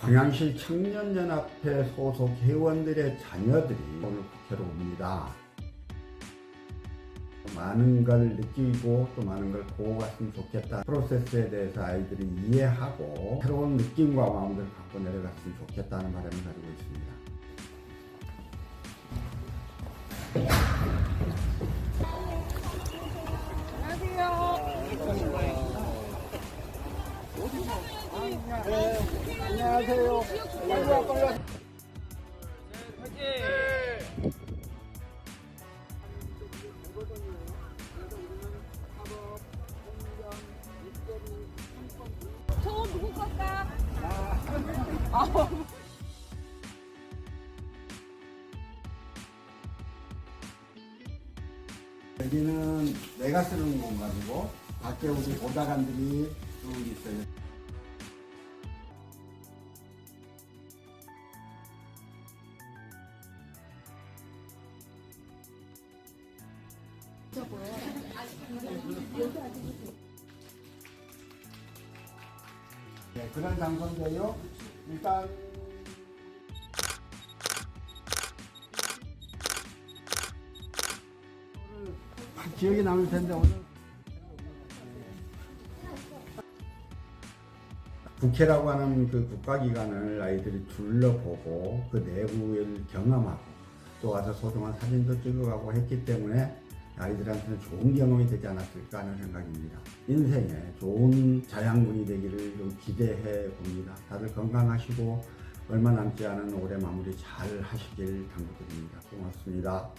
광양시 청년연합회 소속 회원들의 자녀들이 오늘 국회로 옵니다. 많은 걸 느끼고 또 많은 걸 보고 갔으면 좋겠다. 프로세스에 대해서 아이들이 이해하고 새로운 느낌과 마음들을 갖고 내려갔으면 좋겠다는 바람을 가지고 있습니다. 안녕하세요. 빨리 와, 빨리 와. 여기는 내가 쓰는 공간이고 밖에 우리 보좌관들이 쭉 있어요. 네, 그런 장소인데요. 일단 기억이 남을 텐데 오늘 국회라고 하는 그 국가기관을 아이들이 둘러보고 그 내부를 경험하고 또 와서 소중한 사진도 찍어가고 했기 때문에 아이들한테는 좋은 경험이 되지 않았을까 하는 생각입니다. 인생에 좋은 자양분이 되기를 좀 기대해 봅니다. 다들 건강하시고 얼마 남지 않은 올해 마무리 잘 하시길 당부드립니다. 고맙습니다.